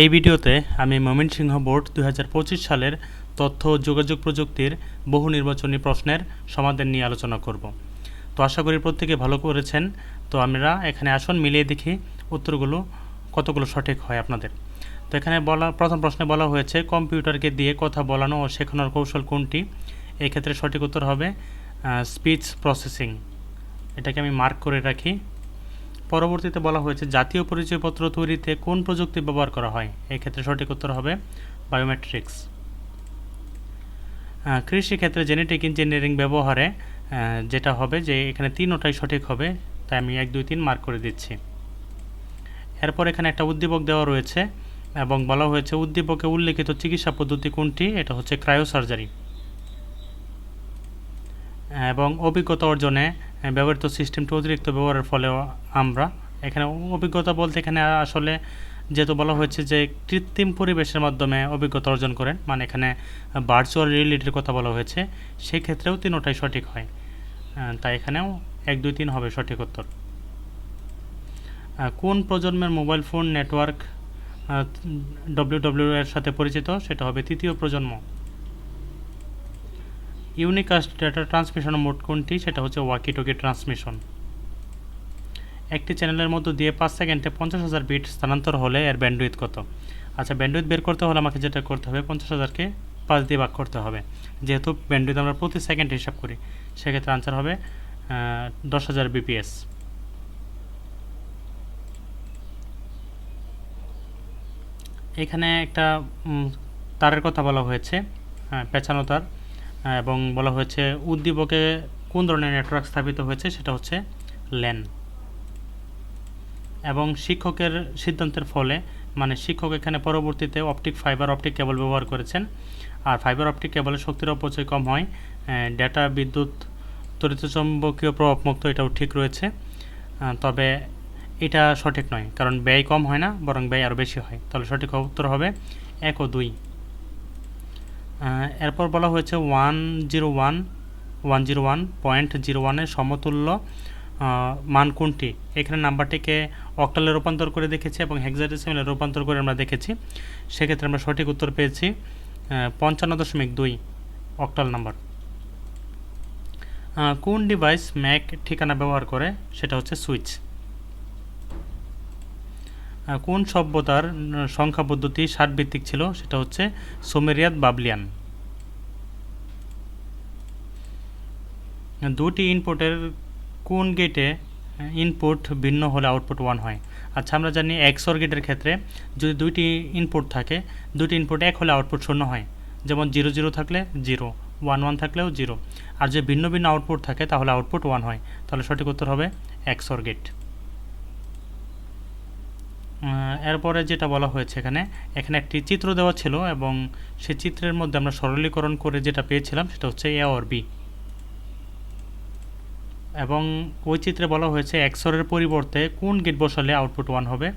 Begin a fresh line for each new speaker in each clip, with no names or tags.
এই ভিডিওতে আমি ময়মনসিংহ বোর্ড দু হাজার পঁচিশ সালের তথ্য ও যোগাযোগ প্রযুক্তির বহু নির্বাচনী প্রশ্নের সমাধান নিয়ে আলোচনা করব। তো আশা করি প্রত্যেকে ভালো করেছেন। তো আমরা এখানে আসন, মিলিয়ে দেখি উত্তরগুলো কতগুলো সঠিক হয় আপনাদের। তো এখানে বলা, প্রথম প্রশ্নে বলা হয়েছে, কম্পিউটারকে দিয়ে কথা বলানো ও শেখানোর কৌশল কোনটি? এক্ষেত্রে সঠিক উত্তর হবে স্পিচ প্রসেসিং। এটাকে আমি মার্ক করে রাখি। পরবর্তীতে বলা হয়েছে, জাতীয় পরিচয়পত্র তৈরিতে কোন প্রযুক্তি ব্যবহার করা হয়? এই ক্ষেত্রে সঠিক উত্তর হবে বায়োমেট্রিক্স। কৃষি ক্ষেত্রে জেনেটিক ইঞ্জিনিয়ারিং ব্যবহারে যেটা হবে যে এখানে তিনোটাই সঠিক হবে, তাই আমি এক, দুই, তিন মার্ক করে দিচ্ছি। এরপর এখানে একটা উদ্দীপক দেওয়া রয়েছে এবং বলা হয়েছে, উদ্দীপকে উল্লেখিত চিকিৎসা পদ্ধতি কোনটি? এটা হচ্ছে ক্রায়োসার্জারি এবং অভিজ্ঞতা অর্জনে ব্যবহৃত সিস্টেমটি অতিরিক্ত ব্যবহারের ফলে আমরা এখানে অভিজ্ঞতা বলতে এখানে আসলে যেহেতু বলা হয়েছে যে কৃত্রিম পরিবেশের মাধ্যমে অভিজ্ঞতা অর্জন করেন মানে এখানে ভার্চুয়াল রিয়েলিটির কথা বলা হয়েছে সেই ক্ষেত্রেও তিনোটাই সঠিক হয়। তাই এখানেও এক, দুই, তিন হবে সঠিক উত্তর। কোন প্রজন্মের mobile phone network W W এর সাথে পরিচিত, সেটা হবে তৃতীয় প্রজন্ম। ইউনিকাস্ট ডেটা ট্রান্সমিশন মোড কোনটি? সেটা হচ্ছে ওয়াকি টকি ট্রান্সমিশন। একটি চ্যানেলের মধ্য দিয়ে পাঁচ সেকেন্ডে পঞ্চাশ হাজার বিট স্থানান্তর হলে এর ব্যান্ডউইথ কত? আচ্ছা ব্যান্ডউইথ বের করতে হলে আমাকে যেটা করতে হবে পঞ্চাশ হাজারকে পাঁচ দিয়ে ভাগ করতে হবে। যেহেতু ব্যান্ডউইথ আমরা প্রতি সেকেন্ড হিসাব করি সেক্ষেত্রে আনসার হবে দশ হাজার বিপিএস। এখানে একটা তারের কথা বলা হয়েছে হ্যাঁ, পেঁচানো তার। এবং বলা হয়েছে উদ্দীপকে কোন ধরনের নেটওয়ার্ক স্থাপিত হয়েছে সেটা হচ্ছে ল্যান এবং শিক্ষকের সিদ্ধান্তের ফলে মানে শিক্ষক এখানে পরবর্তীতে অপটিক ফাইবার অপটিক কেবল ব্যবহার করেছেন। আর ফাইবার অপটিক কেবলের শক্তির অপচয় কম হয় ডেটা বিদ্যুৎ, তড়িৎচুম্বকীয় প্রভাবমুক্ত এটাও ঠিক রয়েছে। তবে এটা সঠিক নয়, কারণ ব্যয় কম হয় না, বরং ব্যয় আরও বেশি হয়। তাহলে সঠিক উত্তর হবে এক ও দুই। এরপর বলা হয়েছে one zero one one zero one point zero ওয়ানের সমতুল্য মান কোনটি? এখানে নাম্বারটিকে অক্টালে রূপান্তর করে দেখেছি এবং হেক্সাডেসিমেলে রূপান্তর করে আমরা দেখেছি। সেক্ষেত্রে আমরা সঠিক উত্তর পেয়েছি পঞ্চান্ন দশমিক দুই অক্টাল নাম্বার। কোন ডিভাইস ম্যাক ঠিকানা ব্যবহার করে? সেটা হচ্ছে সুইচ। কোন সভ্যতার সংখ্যা পদ্ধতি ষাট ভিত্তিক ছিল? সেটা হচ্ছে সোমেরিয়াত বাবলিয়ান। দুটি ইনপুটের কোন গেটে ইনপুট ভিন্ন হলে আউটপুট ওয়ান হয়? আচ্ছা আমরা জানি এক্সর গেটের ক্ষেত্রে যদি দুইটি ইনপুট থাকে দুটি ইনপুট এক হলে আউটপুট শূন্য হয়। যেমন জিরো জিরো থাকলে জিরো, ওয়ান ওয়ান থাকলেও জিরো। আর যে ভিন্ন ভিন্ন আউটপুট থাকে, তাহলে আউটপুট ওয়ান হয়। তাহলে সঠিক উত্তর হবে এক্সর গেট। এরপরে যেটা বলা হয়েছে এখানে এখানে একটি চিত্র দেওয়া ছিল এবং সেই চিত্রের মধ্যে আমরা সরলীকরণ করে যেটা পেয়েছিলাম সেটা হচ্ছে এ অর বি। এবং ওই চিত্রে বলা হয়েছে এক্সরের পরিবর্তে কোন গেট বসালে আউটপুট ওয়ান হবে।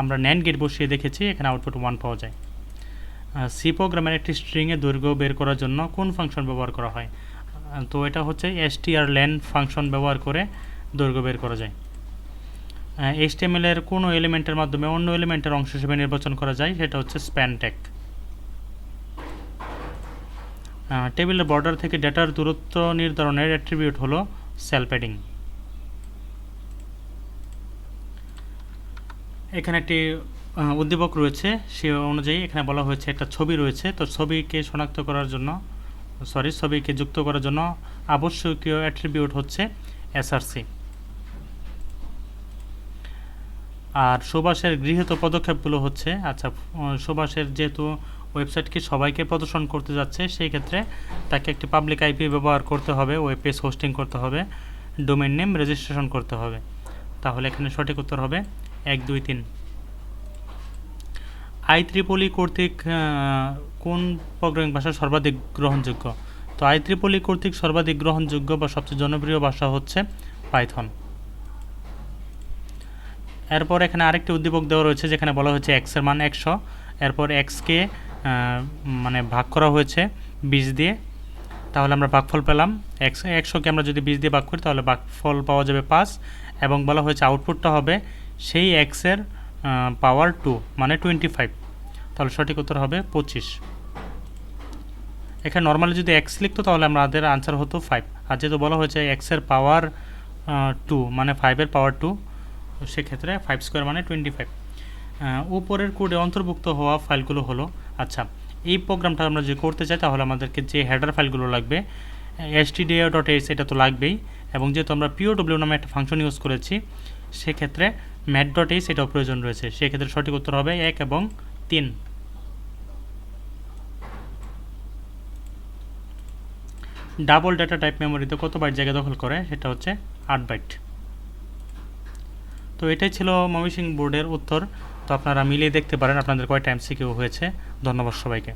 আমরা ন্যান গেট বসিয়ে দেখেছি, এখানে আউটপুট ওয়ান পাওয়া যায়। সি প্রোগ্রামের একটি স্ট্রিংয়ে দৈর্ঘ্য বের করার জন্য কোন ফাংশন ব্যবহার করা হয়? তো এটা হচ্ছে এসটিআর ল্যান ফাংশন ব্যবহার করে দৈর্ঘ্য বের করা যায়। এইচটিএমএল এর কোনো এলিমেন্টের মাধ্যমে অন্য এলিমেন্টের অংশ হিসেবে নির্বাচন করা যায়, সেটা হচ্ছে স্প্যান ট্যাগ টেবিলের বর্ডার থেকে ডেটার দূরত্ব নির্ধারণের অ্যাট্রিবিউট হলো সেল প্যাডিং এখানে একটি উদ্দীপক রয়েছে, সে অনুযায়ী এখানে বলা হয়েছে একটা ছবি রয়েছে, তো ছবিকে শনাক্ত করার জন্য সরি ছবিকে যুক্ত করার জন্য আবশ্যকীয় অ্যাট্রিবিউট হচ্ছে এসআরসি আর সুভাষের গৃহীত পদক্ষেপগুলো হচ্ছে আচ্ছা সুভাষের যেহেতু ওয়েবসাইটকে সবাইকে প্রদর্শন করতে যাচ্ছে, সেই ক্ষেত্রে তাকে একটি পাবলিক আইপি ব্যবহার করতে হবে ওয়েব পেজ হোস্টিং করতে হবে ডোমেন নেম রেজিস্ট্রেশন করতে হবে। তাহলে এখানে সঠিক উত্তর হবে এক, দুই, তিন। আই ত্রিপলি কর্তৃক কোন প্রোগ্রামিং ভাষা সর্বাধিক গ্রহণযোগ্য? তো আই ত্রিপলি কর্তৃক সর্বাধিক গ্রহণযোগ্য বা সবচেয়ে জনপ্রিয় ভাষা হচ্ছে পাইথন এরপর এখানে আরেকটি উদ্দীপক দেওয়া রয়েছে, যেখানে বলা হয়েছে এক্সের মান একশো। এরপর এক্সকে মানে ভাগ করা হয়েছে বিশ দিয়ে। তাহলে আমরা ভাগফল পেলাম। একশ একশোকে আমরা যদি বিশ দিয়ে ভাগ করি, তাহলে ভাগফল পাওয়া যাবে পাঁচ। এবং বলা হয়েছে আউটপুটটা হবে সেই এক্সের পাওয়ার টু মানে টোয়েন্টি ফাইভ তাহলে সঠিক উত্তর হবে পঁচিশ। এখানে নর্মালি যদি এক্স লিখতো, তাহলে আমরা আমাদের আনসার হতো ফাইভ আর যেহেতু বলা হয়েছে এক্সের পাওয়ার টু মানে ফাইভের পাওয়ার টু সেক্ষেত্রে ফাইভ স্কোয়ার মানে টোয়েন্টি ফাইভ উপরের কোডে অন্তর্ভুক্ত হওয়া ফাইলগুলো হলো আচ্ছা এই প্রোগ্রামটা আমরা যদি করতে চাই তাহলে আমাদেরকে যে হেডার ফাইলগুলো লাগবে এস টি ডট এস এটা তো লাগবেই, এবং যেহেতু আমরা পিওডব্লিউ নামে একটা ফাংশন ইউজ করেছি, সেক্ষেত্রে ম্যাট ডট এইচ এটাও প্রয়োজন রয়েছে। সেক্ষেত্রে সঠিক উত্তর হবে এক এবং তিন। ডাবল ডাটা টাইপ মেমোরিতে কত বাইট জায়গা দখল করে? সেটা হচ্ছে আট বাইট তো এটাই ছিল ময়মনসিংহ বোর্ডের উত্তর। তো আপনারা মিলিয়ে দেখতে পারেন আপনাদের কয়টা এমসিকিউ হয়েছে। ধন্যবাদ সবাইকে।